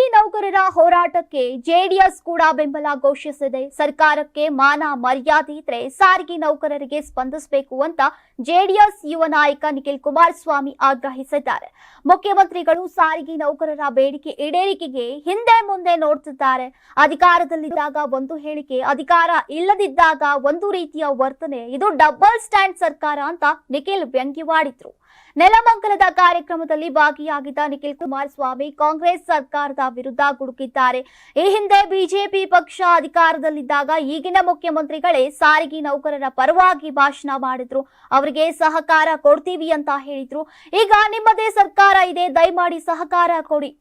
ಸಾರಿಗೆ ನೌಕರರ ಹೋರಾಟಕ್ಕೆ ಜೆಡಿಎಸ್ ಕೂಡ ಬೆಂಬಲ ಘೋಷಿಸಿದೆ. ಸರ್ಕಾರಕ್ಕೆ ಮಾನ ಮರ್ಯಾದೆ ಇದ್ರೆ ಸಾರಿಗೆ ನೌಕರರಿಗೆ ಸ್ಪಂದಿಸಬೇಕು ಅಂತ ಜೆಡಿಎಸ್ ಯುವ ನಾಯಕ ನಿಖಿಲ್ ಕುಮಾರಸ್ವಾಮಿ ಆಗ್ರಹಿಸಿದ್ದಾರೆ. ಮುಖ್ಯಮಂತ್ರಿಗಳು ಸಾರಿಗೆ ನೌಕರರ ಬೇಡಿಕೆ ಈಡೇರಿಕೆಗೆ ಹಿಂದೆ ಮುಂದೆ ನೋಡುತ್ತಿದ್ದಾರೆ ಅಧಿಕಾರದಲ್ಲಿದ್ದಾಗ ಒಂದು ಹೇಳಿಕೆ, ಅಧಿಕಾರ ಇಲ್ಲದಿದ್ದಾಗ ಒಂದು ರೀತಿಯ ವರ್ತನೆ, ಇದು ಡಬಲ್ ಸ್ಟ್ಯಾಂಡ್ ಸರ್ಕಾರ ಅಂತ ನಿಖಿಲ್ ವ್ಯಂಗ್ಯವಾಡಿದ್ರು. ನೆಲಮಂಗಲದ ಕಾರ್ಯಕ್ರಮದಲ್ಲಿ ಭಾಗಿಯಾಗಿದ್ದ ನಿಖಿಲ್ ಕುಮಾರಸ್ವಾಮಿ ಕಾಂಗ್ರೆಸ್ ಸರ್ಕಾರದ ವಿರುದ್ಧ ಗುಡುಕಿದ್ದಾರೆ. ಈ ಹಿಂದೆ ಬಿಜೆಪಿ ಪಕ್ಷ ಅಧಿಕಾರದಲ್ಲಿದ್ದಾಗ ಈಗಿನ ಮುಖ್ಯಮಂತ್ರಿಗಳೇ ಸಾರಿಗೆ ನೌಕರರ ಪರವಾಗಿ ಭಾಷಣ ಮಾಡಿದ್ರು. ಅವರಿಗೆ ಸಹಕಾರ ಕೊಡ್ತೀವಿ ಅಂತ ಹೇಳಿದ್ರು. ಈಗ ನಿಮ್ಮದೇ ಸರ್ಕಾರ ಇದೆ, ದಯಮಾಡಿ ಸಹಕಾರ ಕೊಡಿ.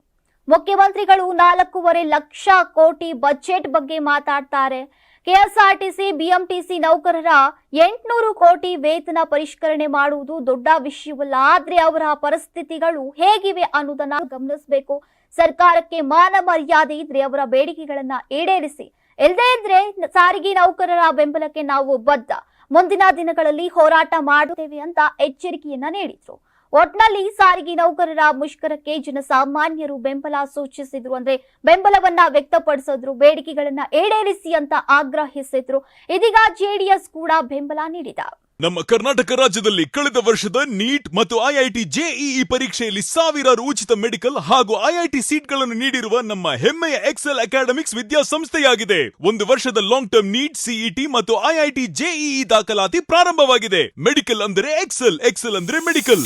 ಮುಖ್ಯಮಂತ್ರಿಗಳು ನಾಲ್ಕೂವರೆ ಲಕ್ಷ ಕೋಟಿ ಬಜೆಟ್ ಬಗ್ಗೆ ಮಾತಾಡ್ತಾರೆ. ಕೆಎಸ್ಆರ್ಟಿಸಿ, ಬಿಎಂಟಿಸಿ ನೌಕರರ ಎಂಟುನೂರು ಕೋಟಿ ವೇತನ ಪರಿಷ್ಕರಣೆ ಮಾಡುವುದು ದೊಡ್ಡ ವಿಷಯವಲ್ಲ. ಆದ್ರೆ ಅವರ ಪರಿಸ್ಥಿತಿಗಳು ಹೇಗಿವೆ ಅನ್ನೋದನ್ನ ಗಮನಿಸಬೇಕು. ಸರ್ಕಾರಕ್ಕೆ ಮಾನ ಮರ್ಯಾದೆ ಇದ್ರೆ ಅವರ ಬೇಡಿಕೆಗಳನ್ನ ಈಡೇರಿಸಿ. ಇಲ್ಲದೇ ಇದ್ರೆ ಸಾರಿಗೆ ನೌಕರರ ಬೆಂಬಲಕ್ಕೆ ನಾವು ಬದ್ಧ. ಮುಂದಿನ ದಿನಗಳಲ್ಲಿ ಹೋರಾಟ ಮಾಡುತ್ತೇವೆ ಅಂತ ಎಚ್ಚರಿಕೆಯನ್ನ ನೀಡಿದ್ರು. ಒಟ್ನಲ್ಲಿ ಸಾರಿಗೆ ನೌಕರರ ಮುಷ್ಕರಕ್ಕೆ ಜನಸಾಮಾನ್ಯರು ಬೆಂಬಲ ಸೂಚಿಸಿದ್ರು ಅಂದ್ರೆ ಬೆಂಬಲವನ್ನ ವ್ಯಕ್ತಪಡಿಸಿದ್ರು, ಬೇಡಿಕೆಗಳನ್ನ ಈಡೇರಿಸಿ ಅಂತ ಆಗ್ರಹಿಸಿದ್ರು. ಇದೀಗ ಜೆಡಿಎಸ್ ಕೂಡ ಬೆಂಬಲ ನೀಡಿದ. ನಮ್ಮ ಕರ್ನಾಟಕ ರಾಜ್ಯದಲ್ಲಿ ಕಳೆದ ವರ್ಷದ ನೀಟ್ ಮತ್ತು ಐಐಟಿ ಜೆಇಇ ಪರೀಕ್ಷೆಯಲ್ಲಿ ಸಾವಿರಾರು ಉಚಿತ ಮೆಡಿಕಲ್ ಹಾಗೂ ಐಐಟಿ ಸೀಟ್ಗಳನ್ನು ನೀಡಿರುವ ನಮ್ಮ ಹೆಮ್ಮೆಯ ಎಕ್ಸೆಲ್ ಅಕಾಡೆಮಿಕ್ಸ್ ವಿದ್ಯಾಸಂಸ್ಥೆಯಾಗಿದೆ. ಒಂದು ವರ್ಷದ ಲಾಂಗ್ ಟರ್ಮ್ ನೀಟ್ ಸಿಇಟಿ ಮತ್ತು ಐಐಟಿ ಜೆಇಇ ದಾಖಲಾತಿ ಪ್ರಾರಂಭವಾಗಿದೆ. ಮೆಡಿಕಲ್ ಅಂದರೆ ಎಕ್ಸೆಲ್ ಎಕ್ಸೆಲ್ ಅಂದ್ರೆ ಮೆಡಿಕಲ್.